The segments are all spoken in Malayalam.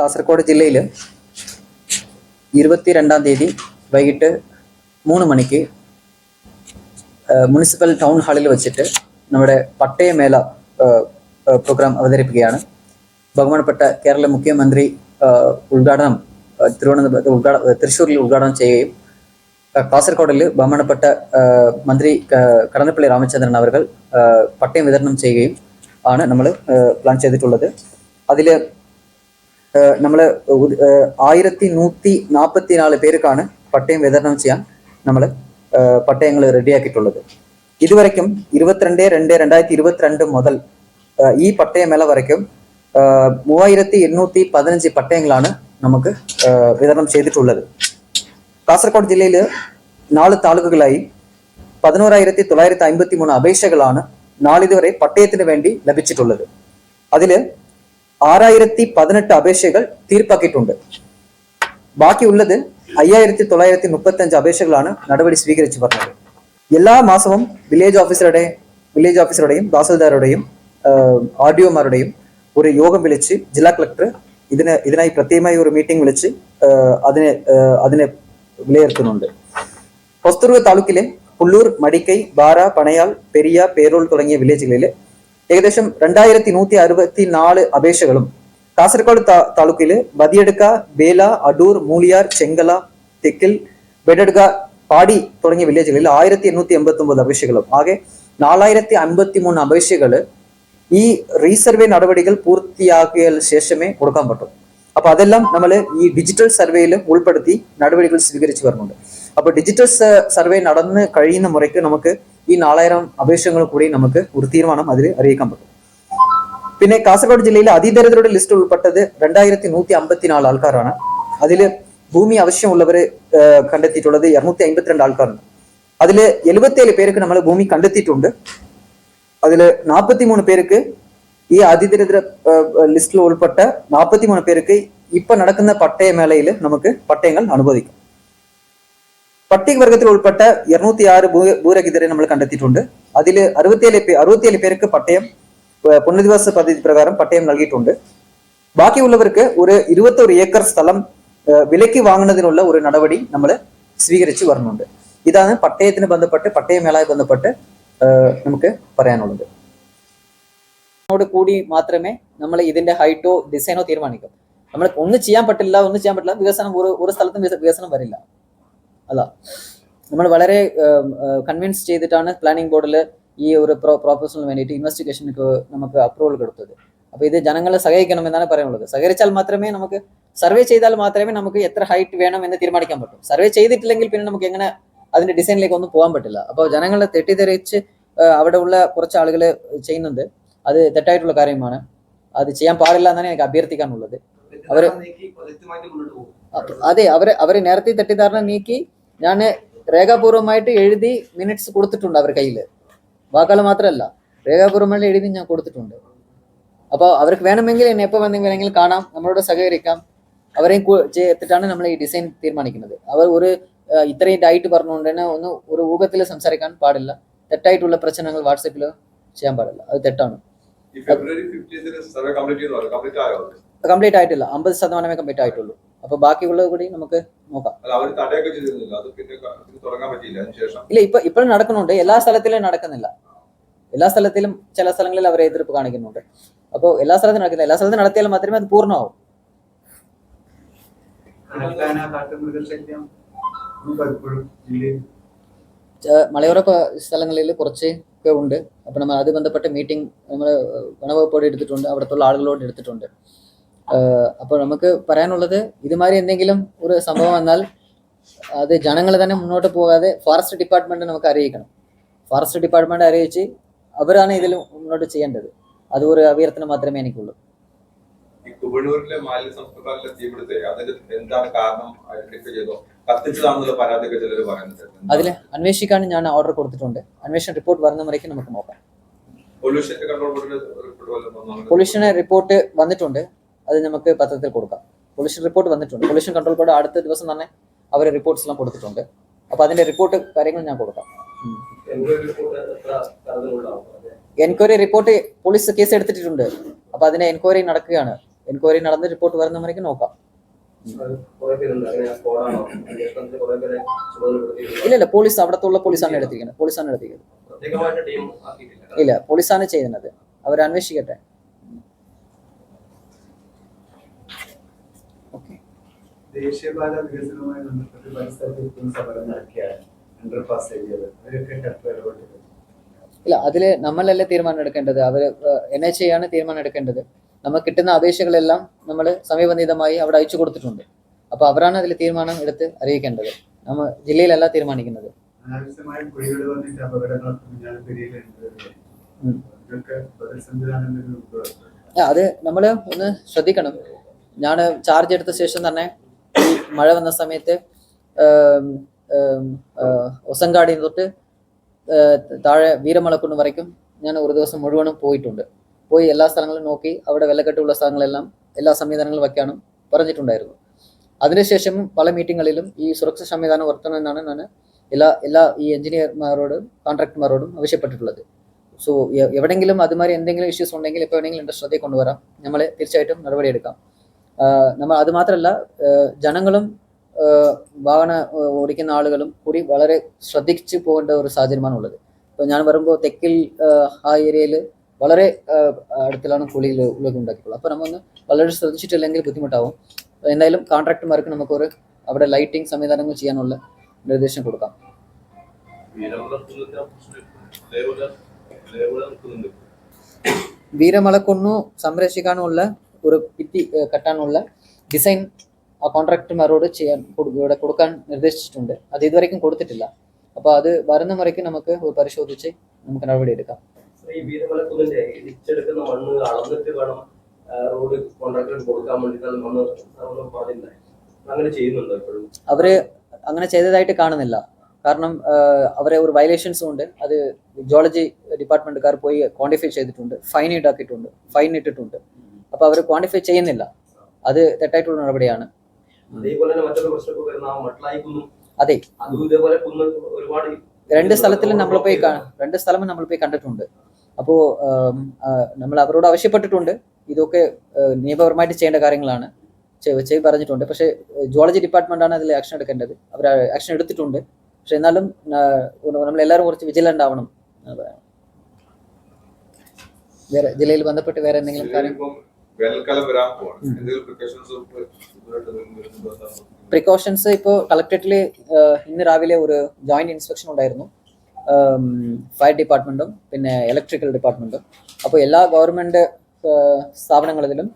കാസർഗോഡ് ജില്ലയിൽ ഇരുപത്തിരണ്ടാം തീയതി വൈകിട്ട് മൂന്ന് മണിക്ക് ആ, മുനിസിപ്പൽ ടൗൺ ഹാളിൽ വെച്ചിട്ട് നമ്മുടെ പട്ടയമേള ആ, ആ, പ്രോഗ്രാം അവതരിപ്പിക്കുകയാണ് ബഹുമാനപ്പെട്ട കേരള മുഖ്യമന്ത്രി ആ, ഉദ്ഘാടനം ആ, തിരുവനന്തപുരത്ത് ഉദ്ഘാട തൃശ്ശൂരിൽ ഉദ്ഘാടനം ചെയ്യുകയും ആ, കാസർഗോഡിൽ ബഹുമാനപ്പെട്ട ആ, മന്ത്രി ആ, കടന്നപ്പള്ളി രാമചന്ദ്രൻ അവർ പട്ടയം വിതരണം ചെയ്യുകയും ആണ് നമ്മൾ പ്ലാൻ ചെയ്തിട്ടുള്ളത് അതിൽ നമ്മൾ ആയിരത്തി നൂറ്റി നാൽപ്പത്തി നാല് പേർക്കാണ് പട്ടയം വിതരണം ചെയ്യാൻ നമ്മൾ പട്ടയങ്ങൾ റെഡിയാക്കിയിട്ടുള്ളത് ഇതുവരയ്ക്കും ഇരുപത്തിരണ്ട് രണ്ട് രണ്ടായിരത്തി ഇരുപത്തിരണ്ട് മുതൽ ആ, ഈ പട്ടയമേള വരയ്ക്കും ആ, മൂവായിരത്തി എണ്ണൂറ്റി പതിനഞ്ച് പട്ടയങ്ങളാണ് നമുക്ക് ആ, വിതരണം ചെയ്തിട്ടുള്ളത് കാസർഗോഡ് ജില്ലയിൽ നാല് താലൂക്കുകളായി പതിനോറായിരത്തി തൊള്ളായിരത്തി അമ്പത്തി മൂന്ന് അപേക്ഷകളാണ് നാളിതുവരെ പട്ടയത്തിന് വേണ്ടി ലഭിച്ചിട്ടുള്ളത് അതിൽ ആറായിരത്തി പതിനെട്ട് അപേക്ഷകൾ തീർപ്പാക്കിയിട്ടുണ്ട്. ബാക്കിയുള്ളത് അയ്യായിരത്തി തൊള്ളായിരത്തി മുപ്പത്തി അഞ്ച് അപേക്ഷകളാണ് നടപടി സ്വീകരിച്ചു പറഞ്ഞത്. എല്ലാ മാസവും വില്ലേജ് ഓഫീസറുടെ വില്ലേജ് ഓഫീസറുടെയും തഹസിൽദാരുടെയും ആർ ഡി ഒമാരുടെയും ഒരു യോഗം വിളിച്ച് ജില്ലാ കളക്ടർ ഇതിന് ഇതിനായി പ്രത്യേകമായി ഒരു മീറ്റിംഗ് വിളിച്ച് അതിനെ അതിനെ വിലയിരുത്തുന്നുണ്ട്. ഹൊസ്തുർഗ് താലൂക്കിലെ പുള്ളൂർ മടിക്കൈ ബാര പണയാൾ പെരിയ പേരോൾ തുടങ്ങിയ വില്ലേജുകളിൽ ഏകദേശം രണ്ടായിരത്തി നൂറ്റി അറുപത്തി നാല് അപേക്ഷകളും കാസർഗോഡ് താ- താലൂക്കിൽ ബദിയടുക്ക ബേല അടൂർ മൂളിയാർ ചെങ്കല തെക്കിൽ ബെഡടുക പാടി തുടങ്ങിയ വില്ലേജുകളിൽ ആയിരത്തി എണ്ണൂറ്റി എൺപത്തി ഒമ്പത് അപേക്ഷകളും. ആകെ നാലായിരത്തി അൻപത്തി മൂന്ന് അപേക്ഷകൾ ഈ റീസർവേ നടപടികൾ പൂർത്തിയാക്കിയ ശേഷമേ കൊടുക്കാൻ പറ്റൂ. അപ്പൊ അതെല്ലാം നമ്മൾ ഈ ഡിജിറ്റൽ സർവേയിൽ ഉൾപ്പെടുത്തി നടപടികൾ സ്വീകരിച്ചു വരുന്നുണ്ട്. അപ്പൊ ഡിജിറ്റൽ സ- സർവേ നടന്ന് കഴിയുന്ന മുറയ്ക്ക് നമുക്ക് ഈ നാലായിരം അപേക്ഷകൾ കൂടി നമുക്ക് ഒരു തീരുമാനം അതിൽ അറിയിക്കാൻ പറ്റും. പിന്നെ കാസർഗോഡ് ജില്ലയിലെ അതിദരിദ്രരുടെ ലിസ്റ്റ് ഉൾപ്പെട്ടത് രണ്ടായിരത്തി നൂറ്റി അമ്പത്തിനാല് ആൾക്കാരാണ്. അതിൽ ഭൂമി ആവശ്യമുള്ളവര് ഏഹ്, കണ്ടെത്തിയിട്ടുള്ളത് ഇരുന്നൂറ്റി അമ്പത്തിരണ്ട് ആൾക്കാരുണ്ട് അതിൽ എഴുപത്തിയേഴ് പേർക്ക് നമ്മൾ ഭൂമി കണ്ടെത്തിയിട്ടുണ്ട്. അതിൽ നാൽപ്പത്തി മൂന്ന് പേർക്ക് ഈ അതിദരിദ്ര ലിസ്റ്റിൽ ഉൾപ്പെട്ട നാൽപ്പത്തി മൂന്ന് പേർക്ക് ഇപ്പൊ നടക്കുന്ന പട്ടയമേളയിൽ നമുക്ക് പട്ടയങ്ങൾ അനുവദിക്കും. പട്ടികവർഗത്തിൽ ഉൾപ്പെട്ട ഇരുന്നൂറ്റി ആറ് ഭൂരഹിതരെ നമ്മൾ കണ്ടെത്തിയിട്ടുണ്ട്. അതിൽ അറുപത്തിയേഴ് അറുപത്തിയേഴ് പേർക്ക് പട്ടയം പുനരധിവാസ പദ്ധതി പ്രകാരം പട്ടയം നൽകിയിട്ടുണ്ട്. ബാക്കിയുള്ളവർക്ക് ഒരു ഇരുപത്തൊരു ഏക്കർ സ്ഥലം വിലയ്ക്ക് വാങ്ങുന്നതിനുള്ള ഒരു നടപടി നമ്മൾ സ്വീകരിച്ചു വരുന്നുണ്ട്. ഇതാണ് പട്ടയത്തിന് ബന്ധപ്പെട്ട് പട്ടയമേളയെ ബന്ധപ്പെട്ട് നമുക്ക് പറയാനുള്ളത്. ോട് കൂടി മാത്രമേ നമ്മൾ ഇതിന്റെ ഹൈറ്റോ ഡിസൈനോ തീരുമാനിക്കും. നമ്മൾ ഒന്നും ചെയ്യാൻ പറ്റില്ല ഒന്നും ചെയ്യാൻ പറ്റില്ല വികസനം ഒരു ഒരു സ്ഥലത്തും വിക- വികസനം വരില്ല. അല്ല നമ്മൾ വളരെ കൺവിൻസ് ചെയ്തിട്ടാണ് പ്ലാനിംഗ് ബോർഡിൽ ഈ ഒരു പ്രോ പ്രോപ്പോസലിന് വേണ്ടിയിട്ട് ഇൻവെസ്റ്റിഗേഷനുക്ക് നമുക്ക് അപ്രൂവൽ കൊടുത്തത്. അപ്പോൾ ഇത് ജനങ്ങളെ സഹകരിക്കണം എന്നാണ് പറയാനുള്ളത് സഹകരിച്ചാൽ മാത്രമേ നമുക്ക് സർവേ ചെയ്താൽ മാത്രമേ നമുക്ക് എത്ര ഹൈറ്റ് വേണം എന്ന് തീരുമാനിക്കാൻ പറ്റൂ. സർവേ ചെയ്തിട്ടില്ലെങ്കിൽ പിന്നെ നമുക്ക് എങ്ങനെ അതിന്റെ ഡിസൈനിലേക്ക് ഒന്നും പോകാൻ പറ്റില്ല. അപ്പോൾ ജനങ്ങളെ തെറ്റിദ്ധരിച്ച് അവിടെ ഉള്ള കുറച്ച് ആളുകൾ ചെയ്യുന്നുണ്ട്. അത് തെറ്റായിട്ടുള്ള കാര്യമാണ്. അത് ചെയ്യാൻ പാടില്ല എന്നാണ് എനിക്ക് അഭ്യർത്ഥിക്കാനുള്ളത്. അവർ അതെ അവരെ അവരെ നേരത്തെ തെറ്റിദ്ധാരണ നീക്കി ഞാൻ രേഖാപൂർവമായിട്ട് എഴുതി മിനിറ്റ്സ് കൊടുത്തിട്ടുണ്ട് അവർ കയ്യിൽ വാക്കുകൾ മാത്രമല്ല രേഖാപൂർവമായിട്ട് എഴുതി ഞാൻ കൊടുത്തിട്ടുണ്ട്. അപ്പോൾ അവർക്ക് വേണമെങ്കിൽ എന്നെ എപ്പോൾ വേണമെങ്കിലും കാണാം നമ്മളോട് സഹകരിക്കാം. അവരെയും ചേർത്തിട്ടാണ് നമ്മൾ ഈ ഡിസൈൻ തീരുമാനിക്കുന്നത്. അവർ ഒരു ഇത്രയും ഡയറ്റ് പറഞ്ഞുകൊണ്ട് തന്നെ ഒന്ന് ഒരു ഊഹത്തിൽ സംസാരിക്കാൻ പാടില്ല. തെറ്റായിട്ടുള്ള പ്രശ്നങ്ങൾ വാട്സപ്പിൽ ചെയ്യാൻ പാടില്ല. അത് തെറ്റാണ്? കംപ്ലീറ്റ് ആയിട്ടില്ല. അമ്പത് ശതമാനമേ കംപ്ലീറ്റ് ആയിട്ടുള്ളൂ. അപ്പോൾ ബാക്കിയുള്ളത് കൂടി നമുക്ക് നോക്കാം. ഇല്ല ഇപ്പൊ ഇപ്പോഴും നടക്കുന്നുണ്ട്. എല്ലാ സ്ഥലത്തിലും നടക്കുന്നില്ല. എല്ലാ സ്ഥലത്തിലും ചില സ്ഥലങ്ങളിൽ അവരെ എതിർപ്പ് കാണിക്കുന്നുണ്ട്. അപ്പോൾ എല്ലാ സ്ഥലത്തും നടക്കുന്നില്ല. എല്ലാ സ്ഥലത്തും നടത്തിയാൽ മാത്രമേ അത് പൂർണമാവും. മലയോര സ്ഥലങ്ങളിൽ കുറച്ച് ഒക്കെ ഉണ്ട്. അപ്പൊ നമ്മൾ അത് ബന്ധപ്പെട്ട മീറ്റിംഗ് നമ്മൾ വനവകുപ്പോട് എടുത്തിട്ടുണ്ട്. അവിടുത്തെ ആളുകളോട് എടുത്തിട്ടുണ്ട്. അപ്പോൾ നമുക്ക് പറയാനുള്ളത് ഇതുമാതിരി എന്തെങ്കിലും ഒരു സംഭവം വന്നാൽ അത് ജനങ്ങൾ തന്നെ മുന്നോട്ട് പോകാതെ ഫോറസ്റ്റ് ഡിപ്പാർട്ട്മെന്റ് നമുക്ക് അറിയിക്കണം. ഫോറസ്റ്റ് ഡിപ്പാർട്ട്മെന്റ് അറിയിച്ച് അവരാണ് ഇതിൽ മുന്നോട്ട് ചെയ്യേണ്ടത്. അത് ഒരു അഭ്യർത്ഥന മാത്രമേ എനിക്കുള്ളൂ. ഈ കുവഴൂരിലെ മാലിന്യ സംസ്കൃതിയിലെ തീപിടുത്തെ അതിന് എന്താണ് കാരണം? ഐഡന്റിഫൈ ചെയ്തോ? കത്തിച്ചതാണെന്നുള്ള പരാതിയൊക്കെ ചിലർ പറയുന്നുണ്ട്. അതിൽ അന്വേഷിക്കാൻ ഞാൻ ഓർഡർ കൊടുത്തിട്ടുണ്ട്. അന്വേഷണ റിപ്പോർട്ട് വരുന്ന വരയ്ക്ക് നമുക്ക് നോക്കാം. പൊല്യൂഷന്റെ കൺട്രോൾ? പൊല്യൂഷന് റിപ്പോർട്ട് വന്നിട്ടുണ്ട്. അത് നമുക്ക് പത്രത്തിൽ കൊടുക്കാം. പൊല്യൂഷൻ റിപ്പോർട്ട് വന്നിട്ടുണ്ട്. പൊല്യൂഷൻ കൺട്രോൾ ബോർഡ് അടുത്ത ദിവസം തന്നെ അവർ റിപ്പോർട്ട്സ് എല്ലാം കൊടുത്തിട്ടുണ്ട്. അപ്പൊ അതിന്റെ റിപ്പോർട്ട് കാര്യങ്ങൾ ഞാൻ കൊടുക്കാം. എൻക്വയറി റിപ്പോർട്ട് പോലീസ് കേസ് എടുത്തിട്ടുണ്ട്. അപ്പൊ അതിനെ എൻക്വയറി നടക്കുകയാണ്. എൻക്വയറി നടന്ന് റിപ്പോർട്ട് വരുന്ന വരയ്ക്ക് നോക്കാം. ഇല്ല ഇല്ല പോലീസ് അവിടത്തുള്ള പോലീസാണ് എടുത്തിരിക്കുന്നത്. പോലീസാണ് എടുത്തിരിക്കുന്നത്. ഇല്ല പോലീസാണ് ചെയ്യുന്നത്. അവർ അന്വേഷിക്കട്ടെ ദേശീയപാത വികസനവുമായി ബന്ധപ്പെട്ട് സ്ഥലത്ത് ഇപ്പോഴും സമരം നടക്കുകയാണ്. അണ്ടർ പാസ് ചെയ്തത്. അവരൊക്കെ ഇടപെട്ടിട്ടുണ്ട്. ഇല്ല അതിൽ നമ്മളല്ലേ തീരുമാനം എടുക്കേണ്ടത്? അവർ എൻ എച്ച് ആണ് തീരുമാനം എടുക്കേണ്ടത്. നമുക്ക് കിട്ടുന്ന അപേക്ഷകളെല്ലാം നമ്മൾ സമയബന്ധിതമായി അവിടെ അയച്ചു കൊടുത്തിട്ടുണ്ട്. അപ്പോൾ അവരാണ് അതിൽ തീരുമാനം എടുത്ത് അറിയിക്കേണ്ടത്. നമ്മൾ ജില്ലയിലല്ല തീരുമാനിക്കുന്നത്. അനാവശ്യമായ കുഴികൾ വന്നിട്ട് അപകടങ്ങളൊക്കെ. ഇതൊക്കെ അത് നമ്മൾ ഒന്ന് ശ്രദ്ധിക്കണം. ഞാൻ ചാർജ് എടുത്ത ശേഷം തന്നെ ഈ മഴ വന്ന സമയത്ത് ഒസങ്കാടി തൊട്ട് താഴെ വീരമലക്കുന്ന് വരയ്ക്കും. ഞാൻ ഒരു ദിവസം മുഴുവനും പോയിട്ടുണ്ട്. പോയി എല്ലാ സ്ഥലങ്ങളും നോക്കി അവിടെ വെള്ളക്കെട്ടുള്ള സ്ഥലങ്ങളെല്ലാം എല്ലാ സംവിധാനങ്ങളും വയ്ക്കാനും പറഞ്ഞിട്ടുണ്ടായിരുന്നു. അതിനുശേഷം പല മീറ്റിങ്ങുകളിലും ഈ സുരക്ഷാ സംവിധാനം വർത്തണമെന്നാണ് ഞാൻ എല്ലാ എല്ലാ ഈ എഞ്ചിനീയർമാരോടും കോൺട്രാക്ടർമാരോടും ആവശ്യപ്പെട്ടിട്ടുള്ളത്. സോ എവിടെയെങ്കിലും അതുമാതിരി എന്തെങ്കിലും ഇഷ്യൂസ് ഉണ്ടെങ്കിൽ ഇപ്പോൾ വേണമെങ്കിലും എന്റെ ശ്രദ്ധയിൽ കൊണ്ടുവരാം. നമ്മൾ തീർച്ചയായിട്ടും നടപടിയെടുക്കാം. നമ്മൾ അത് മാത്രമല്ല ജനങ്ങളും വാഹന ഓടിക്കുന്ന ആളുകളും കൂടി വളരെ ശ്രദ്ധിച്ചു പോകേണ്ട ഒരു സാഹചര്യമാണ് ഉള്ളത് ഇപ്പോൾ ഞാൻ വരുമ്പോൾ തെക്കിൽ ആ ഏരിയയിൽ വളരെ അടുത്തിലാണ് കുളിയിൽ ഉള്ളത് ഉണ്ടാക്കിയിട്ടുള്ളത്. അപ്പോൾ നമ്മൊന്ന് വളരെ ശ്രദ്ധിച്ചിട്ടില്ലെങ്കിൽ ബുദ്ധിമുട്ടാവും. എന്തായാലും കോൺട്രാക്ടർമാർക്ക് നമുക്കൊരു അവിടെ ലൈറ്റിംഗ് സംവിധാനങ്ങൾ ചെയ്യാനുള്ള നിർദ്ദേശം കൊടുക്കാം. വീരമലക്കൊന്നു സംരക്ഷിക്കാനുള്ള ഒരു ഭിത്തി കെട്ടാനുള്ള ഡിസൈൻ ആ കോൺട്രാക്ടർമാരോട് ചെയ്യാൻ ഇവിടെ കൊടുക്കാൻ നിർദ്ദേശിച്ചിട്ടുണ്ട്. അത് ഇതുവരെയും കൊടുത്തിട്ടില്ല. അപ്പോൾ അത് വരുന്ന മുറയ്ക്ക് നമുക്ക് പരിശോധിച്ച് നമുക്ക് നടപടി എടുക്കാം. ഈ വീരമലക്കുന്നിന്റെ ഇടിച്ചെടുക്കുന്ന മണ്ണ് അളന്നിട്ട് വേണം റോഡ് കോൺട്രാക്ടറിന് കൊടുക്കാൻ വേണ്ടി മണ്ണ് സാറൊന്നും അങ്ങനെ ചെയ്യുന്നുണ്ടോ ഇപ്പോഴും? അവർ അങ്ങനെ ചെയ്തതായിട്ട് കാണുന്നില്ല. കാരണം അവരെ ഒരു വയലേഷൻസും ഉണ്ട്. അത് ജിയോളജി ഡിപ്പാർട്ട്മെന്റുകാർ പോയി ക്വാണ്ടിഫൈ ചെയ്തിട്ടുണ്ട്. ഫൈൻ ഈടാക്കിയിട്ടുണ്ട് ഫൈൻ ഇട്ടിട്ടുണ്ട്. അപ്പോൾ അവർ ക്വാണ്ടിഫൈ ചെയ്യുന്നില്ല. അത് തെറ്റായിട്ടുള്ള നടപടിയാണ്. അതേപോലെ തന്നെ മറ്റൊരു പ്രശ്നമൊക്കെ വരുന്ന ആ മട്ടളായി കുന്നും അതെ. അതും ഇതേപോലെ കുന്ന് ഒരുപാട് രണ്ട് സ്ഥലത്തിലും നമ്മൾ പോയി രണ്ട് സ്ഥലം നമ്മൾ പോയി കണ്ടിട്ടുണ്ട്. അപ്പോൾ നമ്മൾ അവരോട് ആവശ്യപ്പെട്ടിട്ടുണ്ട്. ഇതൊക്കെ നിയമപരമായിട്ട് ചെയ്യേണ്ട കാര്യങ്ങളാണ്. ചെയ്- ചെയ്ത് പറഞ്ഞിട്ടുണ്ട്. പക്ഷേ ജുവോളജി ഡിപ്പാർട്ട്മെന്റാണ് അതിൽ ആക്ഷൻ എടുക്കേണ്ടത്. അവർ ആക്ഷൻ എടുത്തിട്ടുണ്ട്. പക്ഷെ എന്നാലും നമ്മൾ എല്ലാവരും കുറച്ച് വിജിലന്റ് ആവണം. വേറെ ജില്ലയിൽ ബന്ധപ്പെട്ട് വേറെ എന്തെങ്കിലും കാര്യം? വേനൽക്കാലം വരാൻ പോവാണ്. എന്തെങ്കിലും പ്രിക്കോഷൻസ് പ്രിക്കോഷൻസ് ഇപ്പോൾ കളക്ടറേറ്റിൽ ഇന്ന് രാവിലെ ഒരു ജോയിന്റ് ഇൻസ്പെക്ഷൻ ഉണ്ടായിരുന്നു. ഫയർ ഡിപ്പാർട്ട്മെന്റും പിന്നെ ഇലക്ട്രിക്കൽ ഡിപ്പാർട്ട്മെന്റും അപ്പോൾ എല്ലാ ഗവൺമെന്റ് സ്ഥാപനങ്ങളിലും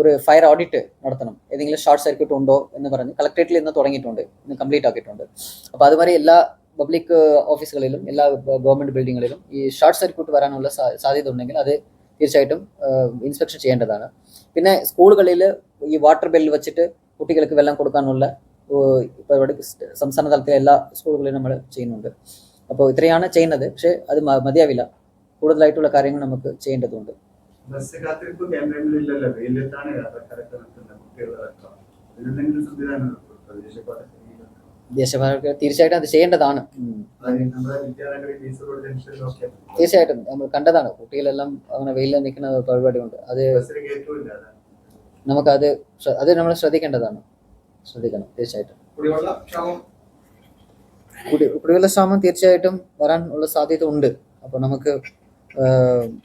ഒരു ഫയർ ഓഡിറ്റ് നടത്തണം. ഏതെങ്കിലും ഷോർട്ട് സർക്യൂട്ട് ഉണ്ടോ എന്ന് പറഞ്ഞ് കളക്ടറേറ്റിൽ ഇന്ന് തുടങ്ങിയിട്ടുണ്ട്. ഇന്ന് കംപ്ലീറ്റ് ആക്കിയിട്ടുണ്ട്. അപ്പോൾ അതുമാതിരി എല്ലാ പബ്ലിക് ഓഫീസുകളിലും എല്ലാ ഗവൺമെന്റ് ബിൽഡിങ്ങുകളിലും ഈ ഷോർട്ട് സർക്യൂട്ട് വരാനുള്ള സാധ്യത ഉണ്ടെങ്കിൽ അത് തീർച്ചയായിട്ടും ഇൻസ്പെക്ഷൻ ചെയ്യേണ്ടതാണ്. പിന്നെ സ്കൂളുകളിൽ ഈ വാട്ടർ ബില്ല് വെച്ചിട്ട് കുട്ടികൾക്ക് വെള്ളം കൊടുക്കാനുള്ള ഇപ്പോൾ ഇവിടെ സംസ്ഥാന തലത്തിലെ എല്ലാ സ്കൂളുകളിലും നമ്മൾ ചെയ്യുന്നുണ്ട്. അപ്പോൾ ഇത്രയാണ് ചെയ്യുന്നത്. പക്ഷേ അത് മതിയാവില്ല. കൂടുതലായിട്ടുള്ള കാര്യങ്ങൾ നമുക്ക് ചെയ്യേണ്ടതുണ്ട്. ബസ് കാത്തിരിപ്പ് കേന്ദ്രങ്ങളില്ലല്ലോ വെയിലത്താണ് യാത്രക്കാരൊക്കെ നിൽക്കുന്നത് കുട്ടികളടക്കം. ഇതിനെന്തെങ്കിലും സംവിധാനം? ദേശീയപാത തീർച്ചയായിട്ടും അത് ചെയ്യേണ്ടതാണ്. തീർച്ചയായിട്ടും. നമ്മൾ കണ്ടതാണ്. കുട്ടികളെല്ലാം അങ്ങനെ വെയിലിൽ നിൽക്കുന്ന പരിപാടി ഉണ്ട് അത് നമുക്കത് അത് നമ്മൾ ശ്രദ്ധിക്കേണ്ടതാണ്. ശ്രദ്ധിക്കണം തീർച്ചയായിട്ടും. കുടിവെള്ള ക്ഷാമം? തീർച്ചയായിട്ടും വരാൻ ഉള്ള സാധ്യത ഉണ്ട്. അപ്പോൾ നമുക്ക്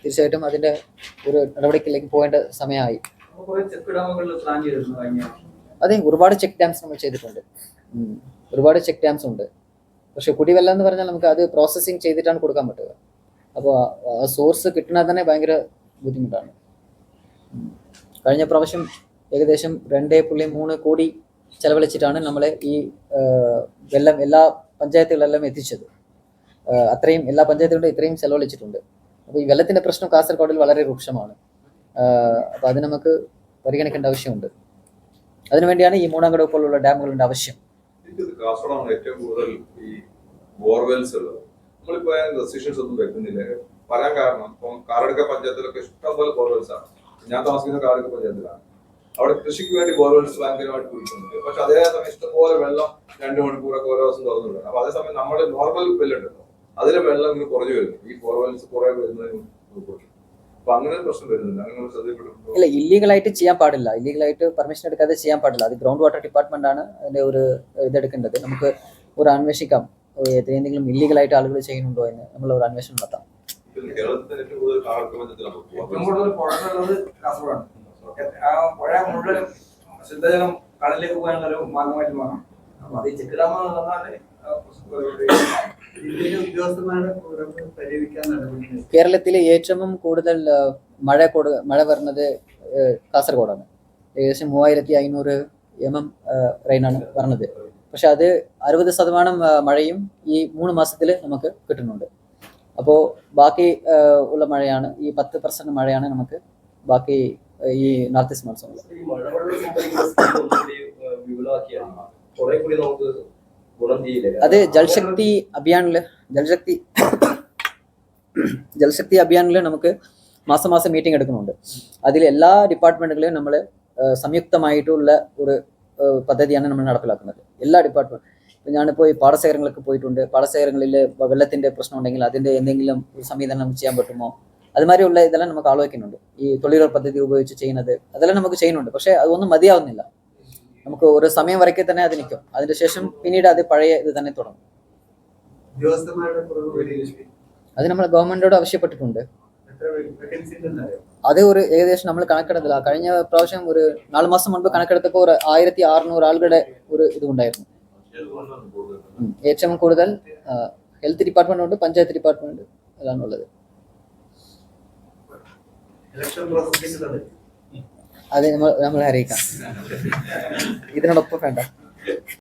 തീർച്ചയായിട്ടും അതിന്റെ ഒരു നടപടിക്കിലേക്ക് പോകേണ്ട സമയമായി. അതെ ഒരുപാട് ചെക്ക് ഡാംസ് നമ്മൾ ചെയ്തിട്ടുണ്ട്. ഒരുപാട് ചെക്ക് ഡാംസ് ഉണ്ട്. പക്ഷെ കുടിവെള്ളം എന്ന് പറഞ്ഞാൽ നമുക്ക് അത് പ്രോസസ്സിങ് ചെയ്തിട്ടാണ് കൊടുക്കാൻ പറ്റുക. അപ്പോൾ സോഴ്സ് കിട്ടുന്നത് തന്നെ ഭയങ്കര ബുദ്ധിമുട്ടാണ്. കഴിഞ്ഞ പ്രാവശ്യം ഏകദേശം രണ്ടേ പുള്ളി മൂന്ന് കോടി ചെലവഴിച്ചിട്ടാണ് നമ്മളെ ഈ വെള്ളം എല്ലാ പഞ്ചായത്തുകളിലെല്ലാം എത്തിച്ചത്. അത്രയും എല്ലാ പഞ്ചായത്തുകളിലും ഇത്രയും ചെലവഴിച്ചിട്ടുണ്ട്. അപ്പോൾ ഈ വെള്ളത്തിന്റെ പ്രശ്നം കാസർഗോഡിൽ വളരെ രൂക്ഷമാണ്. അപ്പോൾ അത് നമുക്ക് പരിഗണിക്കേണ്ട ആവശ്യമുണ്ട്. അതിനുവേണ്ടിയാണ് ഈ മൂന്നാം കടവ് പോലുള്ള ഡാമുകളുടെ ആവശ്യം. ഏറ്റവും കൂടുതൽ ഈ ബോർവെൽസ് ഉള്ളത് നമ്മളിപ്പോ റെസ്ട്രിക്ഷൻസ് ഒന്നും വെക്കുന്നില്ല. പറയാൻ കാരണം ഇപ്പം കാറടുക്ക പഞ്ചായത്തിലൊക്കെ ഇഷ്ടംപോലെ ബോർവെൽസ് ആണ്. ഞാൻ താമസിക്കുന്ന കാറടുക്ക പഞ്ചായത്തിലാണ്. അവിടെ കൃഷിക്ക് വേണ്ടി ബോർവെൽസ് ഭയങ്കരമായിട്ട് കുടിക്കുന്നുണ്ട് പക്ഷെ അതേ സമയം ഇഷ്ടംപോലെ വെള്ളം രണ്ട് മണിക്കൂറൊക്കെ ഓരോ ദിവസം തുറന്നു വിടും അപ്പൊ അതേസമയം നമ്മുടെ നോർമൽ വെല്ലുണ്ടല്ലോ. അതിലെ വെള്ളം ഇങ്ങനെ കുറഞ്ഞു വരുന്നു. ഈ ബോർവെൽസ് കുറെ വരുന്നതിന് ഇല്ല ഇല്ലീഗലായിട്ട് ചെയ്യാൻ പാടില്ല. ഇല്ലീഗലായിട്ട് പെർമിഷൻ എടുക്കാതെ ചെയ്യാൻ പാടില്ല. അത് ഗ്രൗണ്ട് വാട്ടർ ഡിപ്പാർട്ട്മെന്റ് ആണ് അതിന്റെ ഒരു ഇതെടുക്കേണ്ടത് നമുക്ക് ഒരു അന്വേഷിക്കാം. ഏതെങ്കിലും ഇല്ലീഗലായിട്ട് ആളുകൾ ചെയ്യുന്നുണ്ടോ എന്ന് നമ്മൾ ഒരു അന്വേഷണം നടത്താം. ഏറ്റവും കൂടുതൽ പുഴകളുള്ളത് കാസർഗോഡാണ്. ആ പുഴ മുഴുവൻ ശുദ്ധജലം കടലിലേക്ക് പോകാനുള്ള ഒരു മാർഗമായിട്ട് മാറാം അപ്പൊ അത് ഈ ചെക്ക് ഡാം എന്ന് കേരളത്തിലെ ഏറ്റവും കൂടുതൽ മഴ കൊടു മഴ വരുന്നത് കാസർഗോഡാണ്. ഏകദേശം മൂവായിരത്തി അഞ്ഞൂറ് എം എം റെയിനാണ് വരുന്നത് പക്ഷെ അത് അറുപത് ശതമാനം മഴയും ഈ മൂന്ന് മാസത്തിൽ നമുക്ക് കിട്ടുന്നുണ്ട്. അപ്പോൾ ബാക്കി ഉള്ള മഴയാണ് ഈ പത്ത് പെർസെന്റ് മഴയാണ് നമുക്ക് ബാക്കി ഈ നോർത്ത് ഈസ്റ്റ് മൺസൂണിൽ അത് ജൽശക്തി അഭിയാനിൽ ജൽശക്തി ജൽശക്തി അഭിയാനിൽ നമുക്ക് മാസം മാസം മീറ്റിംഗ് എടുക്കുന്നുണ്ട്. അതിൽ എല്ലാ ഡിപ്പാർട്ട്മെന്റുകളിലും നമ്മൾ സംയുക്തമായിട്ടുള്ള ഒരു പദ്ധതിയാണ് നമ്മൾ നടപ്പിലാക്കുന്നത്. എല്ലാ ഡിപ്പാർട്ട്മെന്റ് ഇപ്പം ഞാനിപ്പോൾ ഈ പാടശേഖരങ്ങളൊക്കെ പോയിട്ടുണ്ട്. പാടശേഖരങ്ങളിൽ വെള്ളത്തിന്റെ പ്രശ്നം ഉണ്ടെങ്കിൽ അതിന്റെ എന്തെങ്കിലും സംവിധാനം ചെയ്യാൻ പറ്റുമോ? അതുമാതിരിയുള്ള ഇതെല്ലാം നമുക്ക് ആലോചിക്കുന്നുണ്ട്. ഈ തൊഴിലുറപ്പ് പദ്ധതി ഉപയോഗിച്ച് ചെയ്യുന്നത് അതെല്ലാം നമുക്ക് ചെയ്യുന്നുണ്ട്. പക്ഷേ അതൊന്നും മതിയാവുന്നില്ല. നമുക്ക് ഒരു സമയം വരയ്ക്കെ തന്നെ അത് നിൽക്കും. അതിന് ശേഷം പിന്നീട് അത് പഴയ ഇത് തന്നെ തുടങ്ങും. അത് നമ്മൾ ഗവൺമെന്റിനോട് ആവശ്യപ്പെട്ടിട്ടുണ്ട്. എത്ര ஒரு ഉണ്ടെന്നറിയോ അത് ഒരു ഏകദേശം നമ്മൾ കണക്കെടുത്തില്ല. കഴിഞ്ഞ പ്രാവശ്യം ഒരു നാല് മാസം മുൻപ് കണക്കെടുത്തപ്പോൾ ഒരു ആയിരത്തി അറുന്നൂറ് ആളുകളുടെ ഒരു ഇതുണ്ടായിരുന്നു. ഏറ്റവും കൂടുതൽ ഹെൽത്ത് ഡിപ്പാർട്ട്മെന്റ് ഉണ്ട് പഞ്ചായത്ത് ഡിപ്പാർട്ട്മെന്റ് അതാണ് ഉള്ളത്. ഇലക്ഷൻ പ്രോസസ്സിംഗ് തുടങ്ങി അത് നമ്മൾ നമ്മളെ അറിയിക്കാം. ഇതിനോടൊപ്പം വേണ്ട.